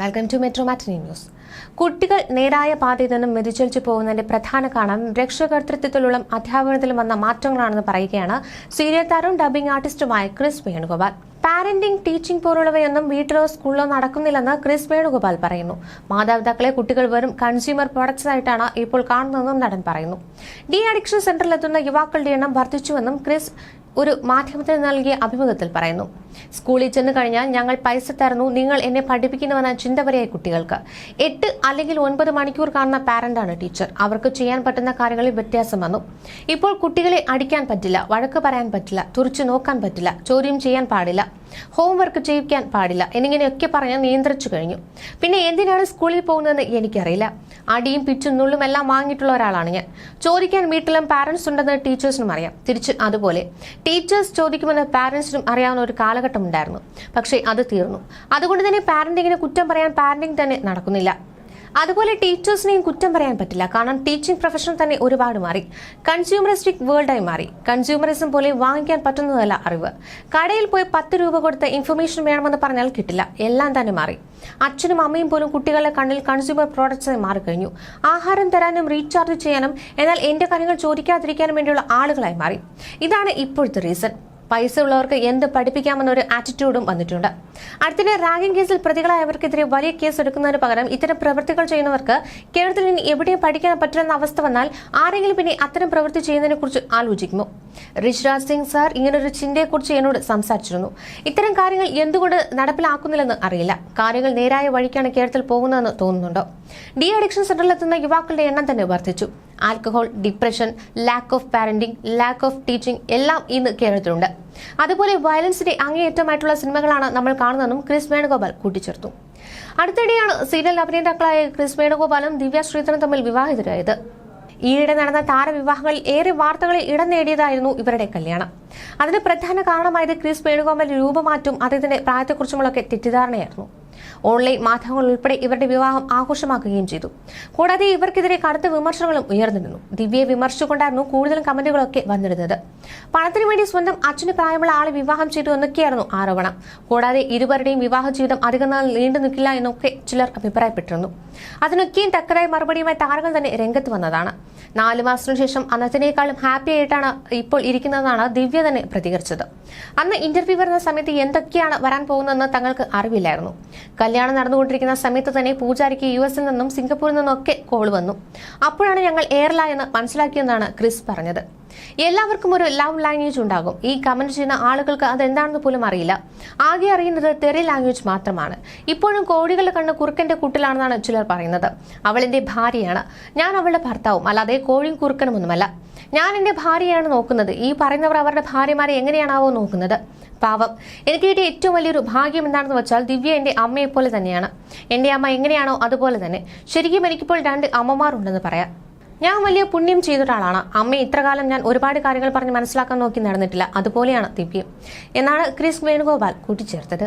Welcome to metro matinee news കുട്ടികൾ നേരായ പാതയിൽ നിന്നും വ്യതിചലിച്ചു പോകുന്നതിന്റെ പ്രധാന കാരണം രക്ഷകർത്തൃത്വത്തിലുള്ള അധ്യാപനത്തിലും വന്ന മാറ്റങ്ങളാണെന്ന് പറയുകയാണ് സീരിയൽ താരവും ഡബിംഗ് ആർട്ടിസ്റ്റുമായ ക്രിസ് വേണുഗോപാൽ. പാരന്റിംഗ് ടീച്ചിംഗ് പോലുള്ളവയൊന്നും വീട്ടിലോ സ്കൂളിലോ നടക്കുന്നില്ലെന്ന് ക്രിസ് വേണുഗോപാൽ പറയുന്നു. മാതാപിതാക്കളെ കുട്ടികൾ വെറും കൺസ്യൂമർ പ്രൊഡക്ട്സ് ആയിട്ടാണ് ഇപ്പോൾ കാണുന്നതെന്നും നടൻ പറയുന്നു. ഡി അഡിക്ഷൻ സെന്ററിലെത്തുന്ന യുവാക്കളുടെ എണ്ണം വർദ്ധിച്ചുവെന്നും ക്രിസ് ഒരു മാധ്യമത്തിന് നൽകിയ അഭിമുഖത്തിൽ പറയുന്നു. സ്കൂളിൽ ചെന്ന് കഴിഞ്ഞാൽ ഞങ്ങൾ പൈസ തരുന്നു നിങ്ങൾ എന്നെ പഠിപ്പിക്കുന്നുവെന്ന ചിന്ത വരെയായി കുട്ടികൾക്ക്. എട്ട് അല്ലെങ്കിൽ ഒൻപത് മണിക്കൂർ കാണുന്ന പാരന്റാണ് ടീച്ചർ അവർക്ക് ചെയ്യാൻ പറ്റുന്ന കാര്യങ്ങളിൽ വ്യത്യാസം വന്നു. ഇപ്പോൾ കുട്ടികളെ അടിക്കാൻ പറ്റില്ല വഴക്ക് പറയാൻ പറ്റില്ല തുറച്ചു നോക്കാൻ പറ്റില്ല ചോദ്യം ചെയ്യാൻ പാടില്ല ഹോംവർക്ക് ചെയ്യിക്കാൻ പാടില്ല എന്നിങ്ങനെയൊക്കെ പറഞ്ഞ് നിയന്ത്രിച്ചു കഴിഞ്ഞു. പിന്നെ എന്തിനാണ് സ്കൂളിൽ പോകുന്നതെന്ന് എനിക്കറിയില്ല. അടിയും പിച്ചും നുള്ളും എല്ലാം വാങ്ങിയിട്ടുള്ള ഒരാളാണ് ഞാൻ. ചോദിക്കാൻ വീട്ടിലും പാരന്റ്സ് ഉണ്ടെന്ന് ടീച്ചേഴ്സിനും അറിയാം. തിരിച്ച് അതുപോലെ. ടീച്ചേഴ്സ് ചോദിക്കുമെന്ന് പാരന്റ്സിനും അറിയാവുന്ന ഒരു കാലഘട്ടം ഉണ്ടായിരുന്നു പക്ഷേ അത് തീർന്നു. അതുകൊണ്ട് തന്നെ പാരന്റിങ്ങിന് കുറ്റം പറയാൻ പാരന്റിങ് തന്നെ നടക്കുന്നില്ല. അതുപോലെ ടീച്ചേഴ്സിനെയും കുറ്റം പറയാൻ പറ്റില്ല. കാരണം ടീച്ചിങ് പ്രൊഫഷൻ തന്നെ ഒരുപാട് മാറി. കൺസ്യൂമറിസ്റ്റിക് വേൾഡായി മാറി. കൺസ്യൂമറിസം പോലെ വാങ്ങിക്കാൻ പറ്റുന്നതല്ല അറിവ്. കടയിൽ പോയി പത്ത് രൂപ കൊടുത്ത ഇൻഫർമേഷൻ വേണമെന്ന് പറഞ്ഞാൽ കിട്ടില്ല. എല്ലാം തന്നെ മാറി. അച്ഛനും അമ്മയും പോലും കുട്ടികളുടെ കണ്ണിൽ കൺസ്യൂമർ പ്രോഡക്ട്സായി മാറിക്കഴിഞ്ഞു. ആഹാരം തരാനും റീചാർജ് ചെയ്യാനും എന്നാൽ എന്റെ കാര്യങ്ങൾ ചോദിക്കാതിരിക്കാനും വേണ്ടിയുള്ള ആളുകളായി മാറി. ഇതാണ് ഇപ്പോഴത്തെ റീസൺ പൈസ ഉള്ളവർക്ക് എന്ത് പഠിപ്പിക്കാമെന്നൊരു ആറ്റിറ്റ്യൂഡും വന്നിട്ടുണ്ട്. അടുത്തിടെ റാഗിംഗ് കേസിൽ പ്രതികളായവർക്കെതിരെ വലിയ കേസ് എടുക്കുന്നതിന് പകരം ഇത്തരം പ്രവൃത്തികൾ ചെയ്യുന്നവർക്ക് കേരളത്തിൽ ഇനി എവിടെയും പഠിക്കാൻ പറ്റുന്ന അവസ്ഥ വന്നാൽ ആരെങ്കിലും പിന്നെ അത്തരം പ്രവൃത്തി ചെയ്യുന്നതിനെ കുറിച്ച് ആലോചിക്കുമോ ഋഷിരാജ് സിംഗ് സാർ ഇങ്ങനൊരു ചിന്തയെക്കുറിച്ച് എന്നോട് സംസാരിച്ചിരുന്നു. ഇത്തരം കാര്യങ്ങൾ എന്തുകൊണ്ട് നടപ്പിലാക്കുന്നില്ലെന്ന് അറിയില്ല. കാര്യങ്ങൾ നേരായ വഴിക്കാണ് കേരളത്തിൽ പോകുന്നതെന്ന് തോന്നുന്നുണ്ടോ? ഡി അഡിക്ഷൻ സെന്ററിലെത്തുന്ന യുവാക്കളുടെ എണ്ണം തന്നെ വർദ്ധിച്ചു. Alcohol depression lack of parenting lack of teaching എല്ലാം ഇന്ന് കേരളത്തിലുണ്ട്. അതുപോലെ വയലൻസിന്റെ അങ്ങേയറ്റമായിട്ടുള്ള സിനിമകളാണ് നമ്മൾ കാണുന്നതെന്നും ക്രിസ് വേണുഗോപാൽ കൂട്ടിച്ചേർത്തു. അടുത്തിടെയാണ് സീരിയൽ അഭിനേതാക്കളായ ക്രിസ് വേണുഗോപാലും ദിവ്യ ശ്രീധരനും തമ്മിൽ വിവാഹിതരായത്. ഈയിടെ നടന്ന താരവിവാഹങ്ങളിൽ ഏറെ വാർത്തകളിൽ ഇടം നേടിയതായിരുന്നു ഇവരുടെ കല്യാണം. അതിന് പ്രധാന കാരണമായത് ക്രിസ് വേണുഗോപാലിന്റെ രൂപമാറ്റവും അദ്ദേഹത്തിന്റെ പ്രായത്തെക്കുറിച്ചുമുള്ളൊക്കെ തെറ്റിദ്ധാരണയായിരുന്നു. ഓൺലൈൻ മാധ്യമങ്ങൾ ഉൾപ്പെടെ ഇവരുടെ വിവാഹം ആഘോഷമാക്കുകയും ചെയ്തു. കൂടാതെ ഇവർക്കെതിരെ കടുത്ത വിമർശനങ്ങളും ഉയർന്നിരുന്നു. ദിവ്യയെ വിമർശിച്ചുകൊണ്ടായിരുന്നു കൂടുതലും കമന്റുകളൊക്കെ വന്നിരുന്നത്. പണത്തിനു വേണ്ടി സ്വന്തം അച്ഛന് പ്രായമുള്ള ആളെ വിവാഹം ചെയ്തു എന്നൊക്കെയായിരുന്നു ആരോപണം. കൂടാതെ ഇരുവരുടെയും വിവാഹ ജീവിതം അധികം നാൾ നീണ്ടു നിൽക്കില്ല എന്നൊക്കെ ചിലർ അഭിപ്രായപ്പെട്ടിരുന്നു. അതിനൊക്കെയും തക്കതായ മറുപടിയുമായി താരങ്ങൾ തന്നെ രംഗത്ത് വന്നതാണ്. നാലു മാസത്തിനു ശേഷം അന്നത്തിനേക്കാളും ഹാപ്പി ആയിട്ടാണ് ഇപ്പോൾ ഇരിക്കുന്നതെന്നാണ് ദിവ്യ തന്നെ പ്രതികരിച്ചത്. അന്ന് ഇന്റർവ്യൂ വരുന്ന സമയത്ത് എന്തൊക്കെയാണ് വരാൻ പോകുന്നതെന്ന് തങ്ങൾക്ക് അറിവില്ലായിരുന്നു. കല്യാണം നടന്നുകൊണ്ടിരിക്കുന്ന സമയത്ത് തന്നെ പൂജാരിക്ക് യു എസിൽ നിന്നും സിംഗപ്പൂരിൽ നിന്നൊക്കെ കോൾ വന്നു. അപ്പോഴാണ് ഞങ്ങൾ എയർല എന്ന് മനസ്സിലാക്കിയെന്നാണ് ക്രിസ് പറഞ്ഞത്. എല്ലാവർക്കും ഒരു ലവ് ലാംഗ്വേജ് ഉണ്ടാകും. ഈ കമന്റ് ചെയ്യുന്ന ആളുകൾക്ക് അതെന്താണെന്ന് പോലും അറിയില്ല. ആകെ അറിയുന്നത് തെറി ലാംഗ്വേജ് മാത്രമാണ്. ഇപ്പോഴും കോടികളുടെ കണ്ണ് കുറുക്കന്റെ കൂട്ടിലാണെന്നാണ് ചിലർ പറയുന്നത്. അവൾ ഭാര്യയാണ്. ഞാൻ അവളുടെ ഭർത്താവും അല്ലാതെ കോഴിയും കുറുക്കനുമൊന്നുമല്ല ഞാൻ എന്റെ ഭാര്യയാണ് നോക്കുന്നത്. ഈ പറയുന്നവർ അവരുടെ ഭാര്യമാരെ എങ്ങനെയാണാവോ നോക്കുന്നത്. പാവം. എനിക്ക് കിട്ടിയ ഏറ്റവും വലിയൊരു ഭാഗ്യം എന്താണെന്ന് വെച്ചാൽ ദിവ്യ എന്റെ അമ്മയെപ്പോലെ തന്നെയാണ്. എന്റെ അമ്മ എങ്ങനെയാണോ അതുപോലെ തന്നെ. ശരിക്കും എനിക്കിപ്പോൾ രണ്ട് അമ്മമാരുണ്ടെന്ന് പറയാം. ഞാൻ വലിയ പുണ്യം ചെയ്ത ഒരാളാണ് അമ്മ ഇത്രകാലം ഞാൻ ഒരുപാട് കാര്യങ്ങൾ പറഞ്ഞ് മനസ്സിലാക്കാൻ നോക്കി നടന്നിട്ടില്ല. അതുപോലെയാണ് ദിവ്യം. എന്നാണ് ക്രിസ് വേണുഗോപാൽ കൂട്ടിച്ചേർത്തത്.